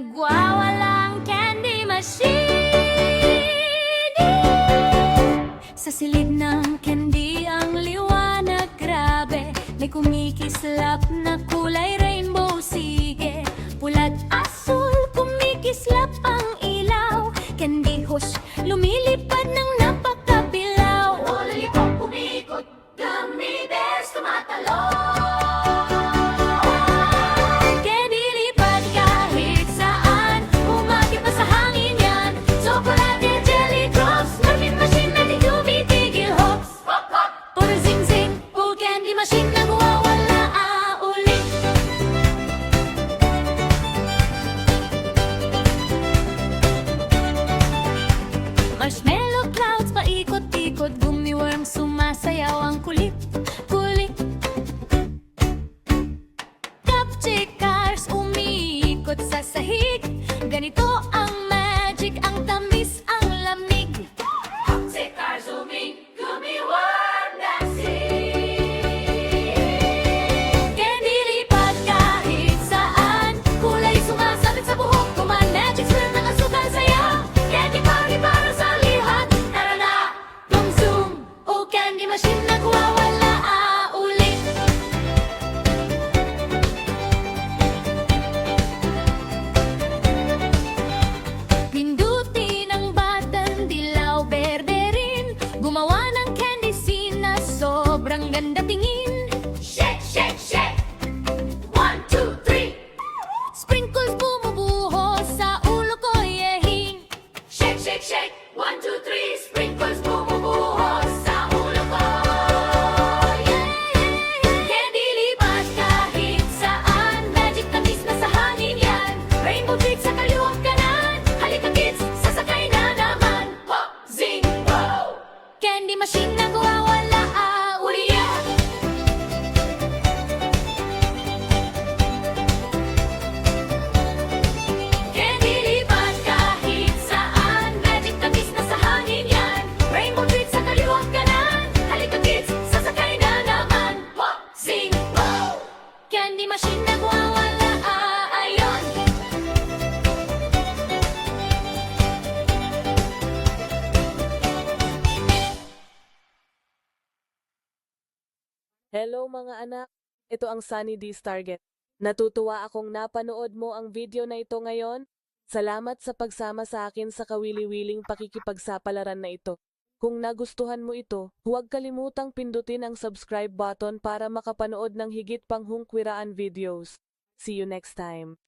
nagwawalang candy machine. Sa silid ng candy ang liwanag grabe. May kumikislap na kulay rainbow sige. Pula't asul kumikislap ang ilaw. Candy hush lumilipad ng napakabilaw sahig. Ganito ang magic, ang tamis, ang lamig. Uming, gummy worm dancing Candy lipat kahit saan Kulay sumasabit sa buhok. Kuman magic swirl ng asukal saya Candy party para sa lihat. Tara na, zoom zoom Oh candy machine nagwawala ah, sobrang ganda tingin machine nagwawala ah, ayon Hello mga anak, ito ang Sunny D's Target. Natutuwa akong napanood mo ang video na ito ngayon. Salamat sa pagsama sa akin sa kawili-wiling pakikipagsapalaran na ito. Kung nagustuhan mo ito, huwag kalimutang pindutin ang subscribe button para makapanood ng higit pang hungkwiraan videos. See you next time.